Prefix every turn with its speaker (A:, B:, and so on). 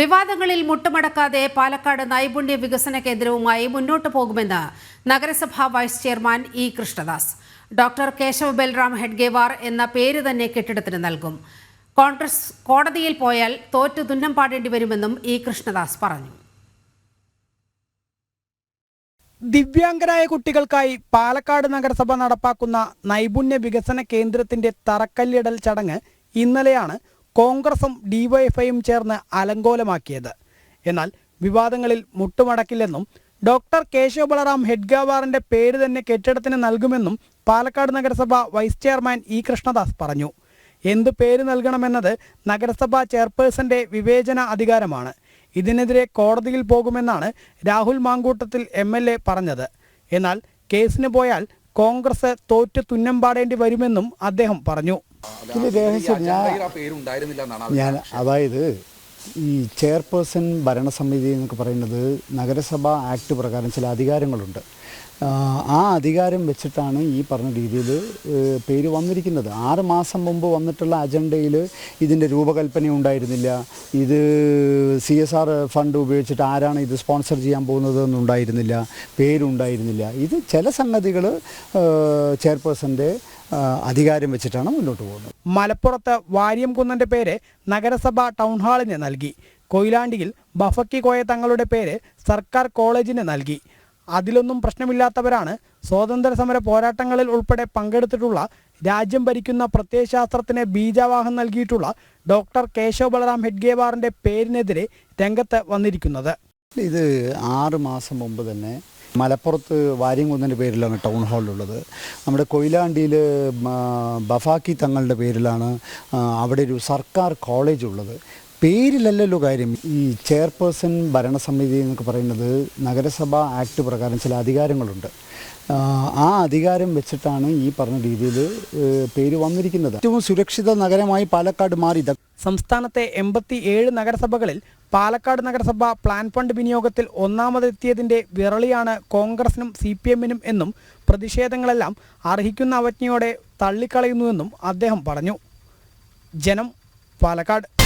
A: വിവാദങ്ങളിൽ മുട്ടുമടക്കാതെ പാലക്കാട് നൈപുണ്യ വികസന കേന്ദ്രവുമായി മുന്നോട്ടു പോകുമെന്ന് നഗരസഭാ vice chairman E Krishnadas. Doctor Keshav Baliram Hedgewar എന്ന പേര് തന്നെ കെട്ടിടത്തിന് നൽകും. കോൺഗ്രസ് കോടതിയിൽ പോയാൽ തോറ്റു തുന്നം പാടേണ്ടി വരുമെന്നും ഇ കൃഷ്ണദാസ് പറഞ്ഞു.
B: ദിവ്യാംഗരായ കുട്ടികൾക്കായി പാലക്കാട് നഗരസഭ നടപ്പാക്കുന്ന നൈപുണ്യ വികസന കേന്ദ്രത്തിന്റെ തറക്കല്ലിടൽ ചടങ്ങ് ഇന്നലെയാണ് കോൺഗ്രസും ഡിവൈഎഫ്ഐയും ചേർന്ന് അലങ്കോലമാക്കിയത്. എന്നാൽ വിവാദങ്ങളിൽ മുട്ടുമടക്കില്ലെന്നും ഡോക്ടർ കേശവ ബളറാം ഹെഡ്ഗാവാറിന്റെ പേര് തന്നെ കെട്ടിടത്തിന് നൽകുമെന്നും പാലക്കാട് നഗരസഭ വൈസ് ചെയർമാൻ ഇ കൃഷ്ണദാസ് പറഞ്ഞു. എന്ത് പേര് നൽകണമെന്നത് നഗരസഭാ ചെയർപേഴ്സന്റെ വിവേചന അധികാരമാണ്. ഇതിനെതിരെ കോടതിയിൽ പോകുമെന്നാണ് Rahul Mamkootathil M L A പറഞ്ഞത്. എന്നാൽ കേസിന് പോയാൽ കോൺഗ്രസ് തോറ്റു തുന്നം പാടേണ്ടി വരുമെന്നും അദ്ദേഹം പറഞ്ഞു.
C: ഇതിൽ രഹസ്യം ഞാൻ ഞാൻ അതായത് ഈ ചെയർപേഴ്സൺ ഭരണസമിതി എന്നൊക്കെ പറയുന്നത് നഗരസഭ ആക്ട് പ്രകാരം ചില അധികാരങ്ങളുണ്ട്. ആ അധികാരം വെച്ചിട്ടാണ് ഈ പറഞ്ഞ രീതിയിൽ പേര് വന്നിരിക്കുന്നത്. ആറ് മാസം മുമ്പ് വന്നിട്ടുള്ള അജണ്ടയിൽ ഇതിന്റെ രൂപകൽപ്പന ഉണ്ടായിരുന്നില്ല. ഇത് സി എസ് ആർ ഫണ്ട് ഉപയോഗിച്ചിട്ട് ആരാണ് ഇത് സ്പോൺസർ ചെയ്യാൻ പോകുന്നത് എന്നുണ്ടായിരുന്നില്ല പേരുണ്ടായിരുന്നില്ല. ഇത് ചില സംഗതികൾ ചെയർപേഴ്സന്റെ അധികാരം വെച്ചിട്ടാണ് മുന്നോട്ട് പോകുന്നത്.
B: മലപ്പുറത്ത് വാര്യംകുന്നന്റെ പേര് നഗരസഭ ടൗൺ ഹാളിന് നൽകി. കൊയിലാണ്ടിയിൽ ബഫക്കി കോയ തങ്ങളുടെ പേര് സർക്കാർ കോളേജിന് നൽകി. അതിലൊന്നും പ്രശ്നമില്ലാത്തവരാണ് സ്വാതന്ത്ര്യ സമര പോരാട്ടങ്ങളിൽ ഉൾപ്പെടെ പങ്കെടുത്തിട്ടുള്ള രാജ്യം ഭരിക്കുന്ന പ്രത്യയശാസ്ത്രത്തിന് ബീജാവാഹം നൽകിയിട്ടുള്ള ഡോക്ടർ കേശവ ബലറാം ഹെഡ്ഗേവാറിന്റെ പേരിനെതിരെ രംഗത്ത് വന്നിരിക്കുന്നത്.
C: ഇത് ആറ് മാസം മുമ്പ് തന്നെ മലപ്പുറത്ത് വാര്യംകുന്നിന്റെ പേരിലാണ് ടൗൺ ഹാളിലുള്ളത്. നമ്മുടെ കൊയിലാണ്ടിയിൽ ബഫാക്കി തങ്ങളുടെ പേരിലാണ് അവിടെ ഒരു സർക്കാർ കോളേജ് ഉള്ളത് പേരിലല്ലല്ലോ കാര്യം. ഈ ചെയർപേഴ്സൺ ഭരണസമിതി എന്നൊക്കെ പറയുന്നത് നഗരസഭ ആക്ട് പ്രകാരം ചില അധികാരങ്ങളുണ്ട്. ആ, അധികാരം വെച്ചിട്ടാണ് ഈ പറഞ്ഞ രീതിയിൽ പേര് വന്നിരിക്കുന്നത്. ഏറ്റവും സുരക്ഷിത നഗരമായി പാലക്കാട് മാറി.
B: സംസ്ഥാനത്തെ എൺപത്തി ഏഴ് നഗരസഭകളിൽ പാലക്കാട് നഗരസഭ പ്ലാൻ ഫണ്ട് വിനിയോഗത്തിൽ ഒന്നാമതെത്തിയതിന്റെ വിറളിയാണ് കോൺഗ്രസിനും സി പി എമ്മിനും എന്നും പ്രതിഷേധങ്ങളെല്ലാം അർഹിക്കുന്ന അവജ്ഞയോടെ തള്ളിക്കളയുന്നുവെന്നും അദ്ദേഹം പറഞ്ഞു. ജനം പാലക്കാട്.